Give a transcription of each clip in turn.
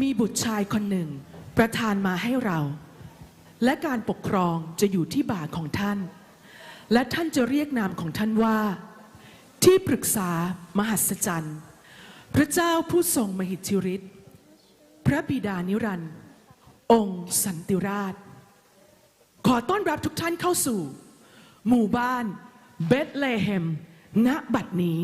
มีบุตรชายคนหนึ่ง ประทานมาให้เรา และการปกครองจะอยู่ที่บ่าของท่าน และท่านจะเรียกนามของท่านว่า ที่ปรึกษามหัศจรรย์ พระเจ้าผู้ทรงมหิทธิฤทธิ์พระบิดานิรันดร์องค์สันติราช ขอต้อนรับทุกท่านเข้าสู่ หมู่บ้านเบธเลเฮมณบัดนี้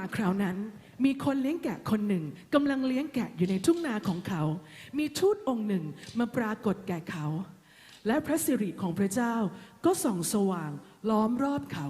มาคราวนั้น มีคนเลี้ยงแกะคนหนึ่งกำลังเลี้ยงแกะอยู่ในทุ่งนาของเขา มีทูตองค์หนึ่งมาปรากฏแก่เขา และพระสิริของพระเจ้าก็ส่องสว่างล้อมรอบเขา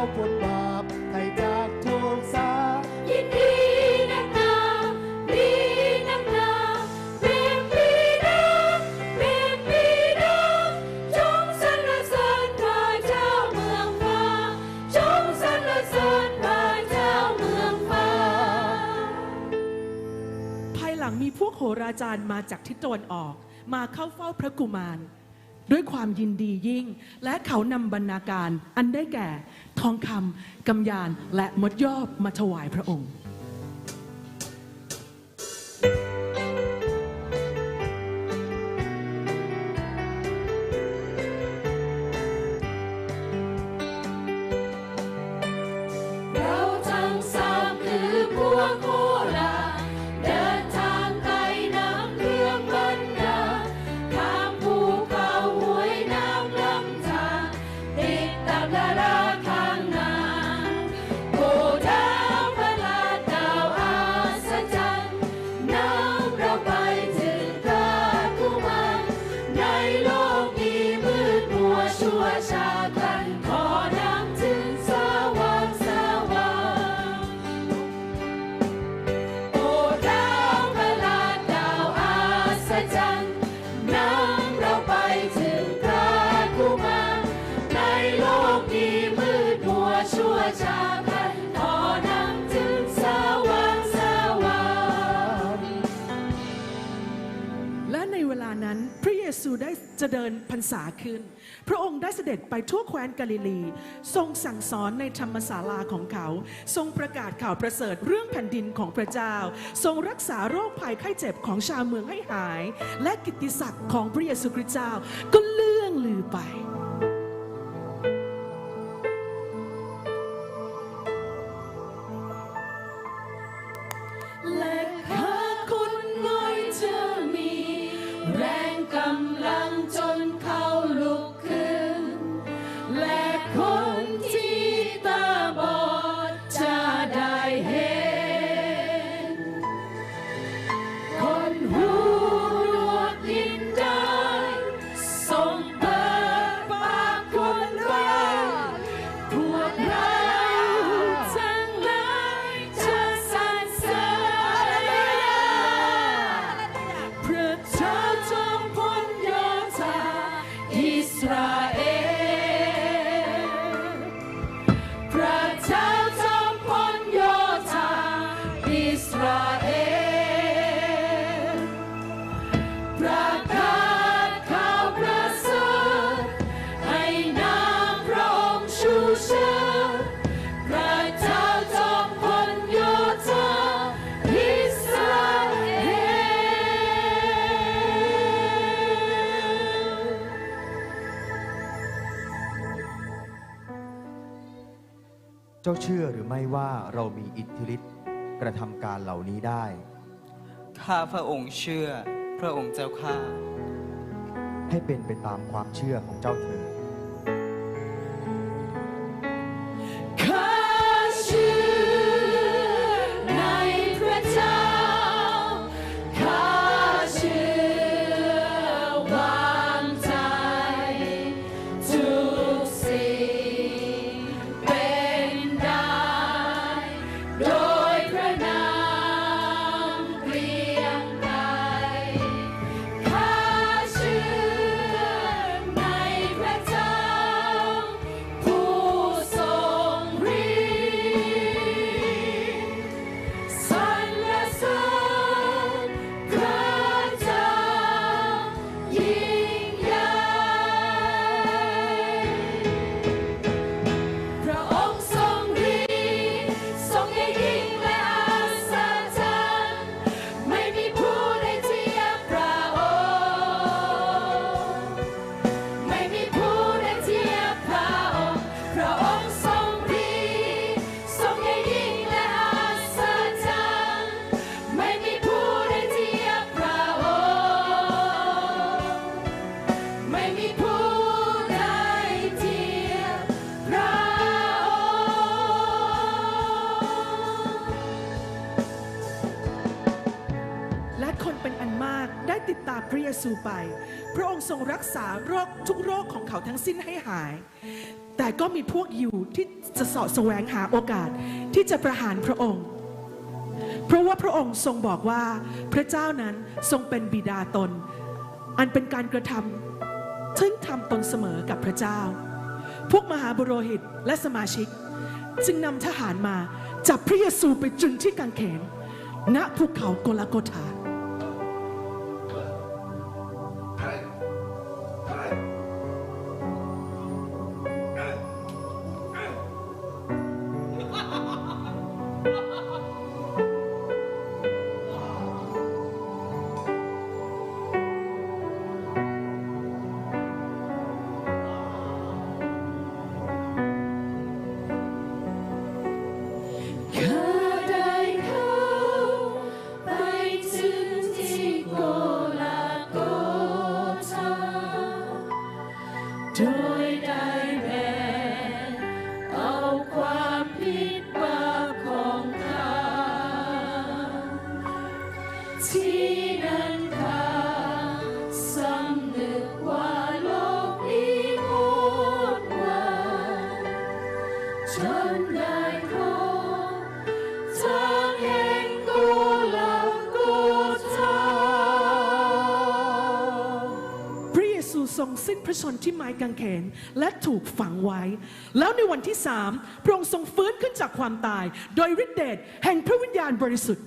ช่วยเราพ้นบาปให้จากทุกข์สายินดีนักหนาดีนักหนาเพลงปรีดาเพลงปรีดาจงสรรเสริญพระเจ้าเมืองฟ้าจงสรรเสริญพระเจ้าเมืองฟ้า ภายหลังมีพวกโหราจารย์มาจากทิศตะวันออก มาเข้าเฝ้าพระกุมาร ด้วยความยินดียิ่ง และเขานำบรรณาการอันได้แก่ ทองคำกำยานและมดยอบมาถวายพระองค์ ซูได้จะเดินพรรษาขึ้น พระองค์ได้เสด็จไปทั่วแคว้นกาลิลี ทรงสั่งสอนในธรรมศาลาของเขา ทรงประกาศข่าวประเสริฐเรื่องแผ่นดินของพระเจ้า ทรงรักษาโรคภัยไข้เจ็บของชาวเมืองให้หาย และกิตติศักดิ์ของพระเยซูคริสต์เจ้าก็เลื่องลือไป อิ จ้าเชื่อหรือไม่ว่าเรามีอิทธิฤทธิ์กระทำการเหล่านี้ได้ ข้าพระองค์เชื่อ พระองค์เจ้าข้า ให้เป็นไปตามความเชื่อของเจ้าเถิด ไป พระองค์ทรงรักษาโรคทุกโรคของเขาทั้งสิ้นให้หาย แต่ก็มีพวกอยิวที่จะเสาะแสวงหาโอกาสที่จะประหารพระองค์ เพราะว่าพระองค์ทรงบอกว่าพระเจ้านั้นทรงเป็นบิดาตน อันเป็นการกระทำซึ่งทำตนเสมอกับพระเจ้า พวกมหาบุโรหิตและสมาชิก จึงนำทหารมาจับพระเยซูไปตรึงที่กางเขนณภูเขาโกลาโกธา พระเยซูทรงสิ้นพระชนที่ไม้กางเขนและถูกฝังไว้ แล้วในวันที่สามพระองค์ทรงฟื้นขึ้นจากความตาย โดยฤทธิเดชแห่งพระวิญญาณบริสุทธิ์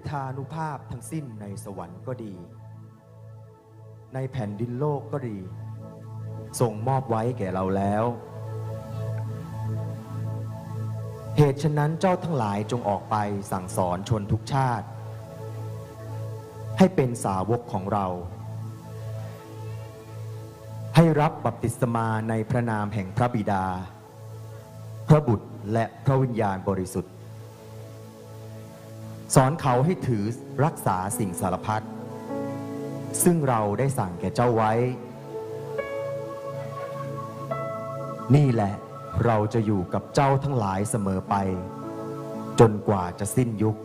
ฤทธานุภาพทั้งสิ้นในสวรรค์ก็ดี ในแผ่นดินโลกก็ดีส่งมอบไว้แก่เราแล้ว เหตุฉะนั้นเจ้าทั้งหลายจงออกไปสั่งสอนชนทุกชาติ ให้เป็นสาวกของเรา ให้รับบัพติศมาในพระนามแห่งพระบิดา พระบุตรและพระวิญญาณบริสุทธิ์ สอนเขาให้ถือรักษาสิ่งสารพัดซึ่งเราได้สั่งแก่เจ้าไว้ นี่แหละเราจะอยู่กับเจ้าทั้งหลายเสมอไป จนกว่าจะสิ้นยุค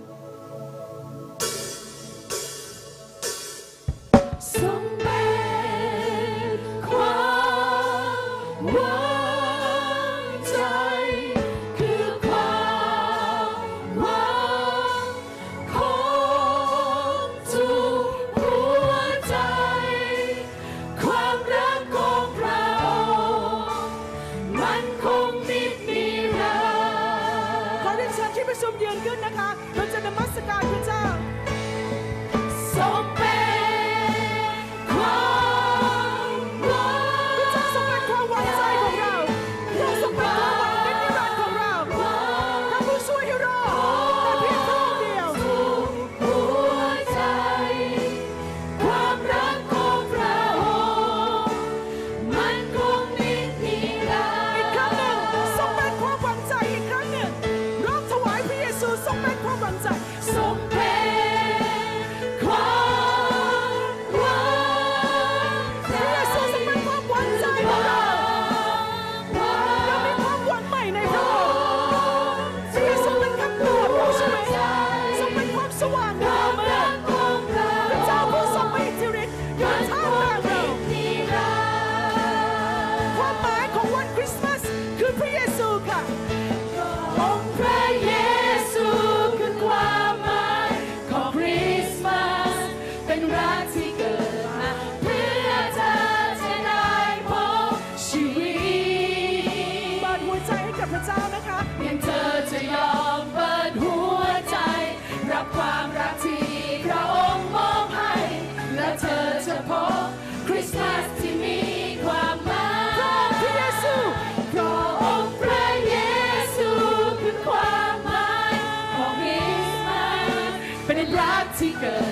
Tika.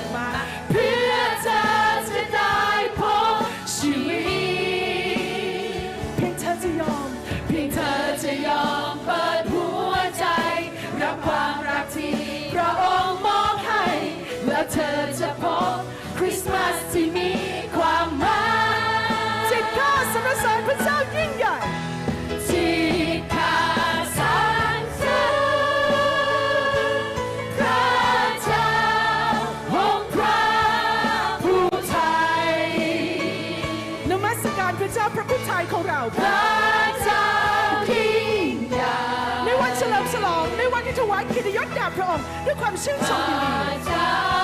ไม่ว่าเฉลิมฉลองไม่ว่าที่ถวายเกียรติยศแด่พระองค์ด้วยความชื่นชมยินดี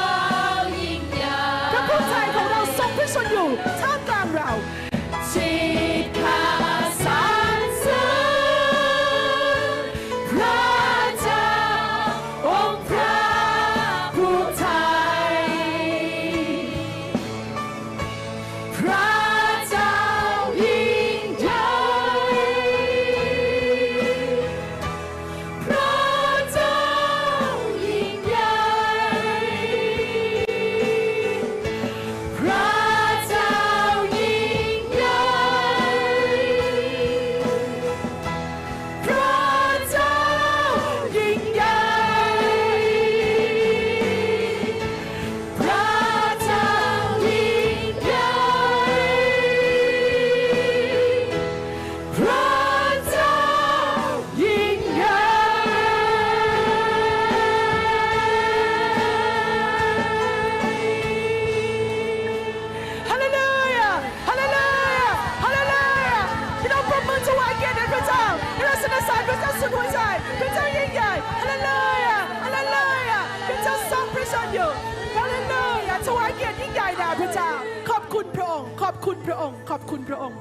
คุณพระองค์ ขอบคุณพระองค์ ขอบคุณพระองค์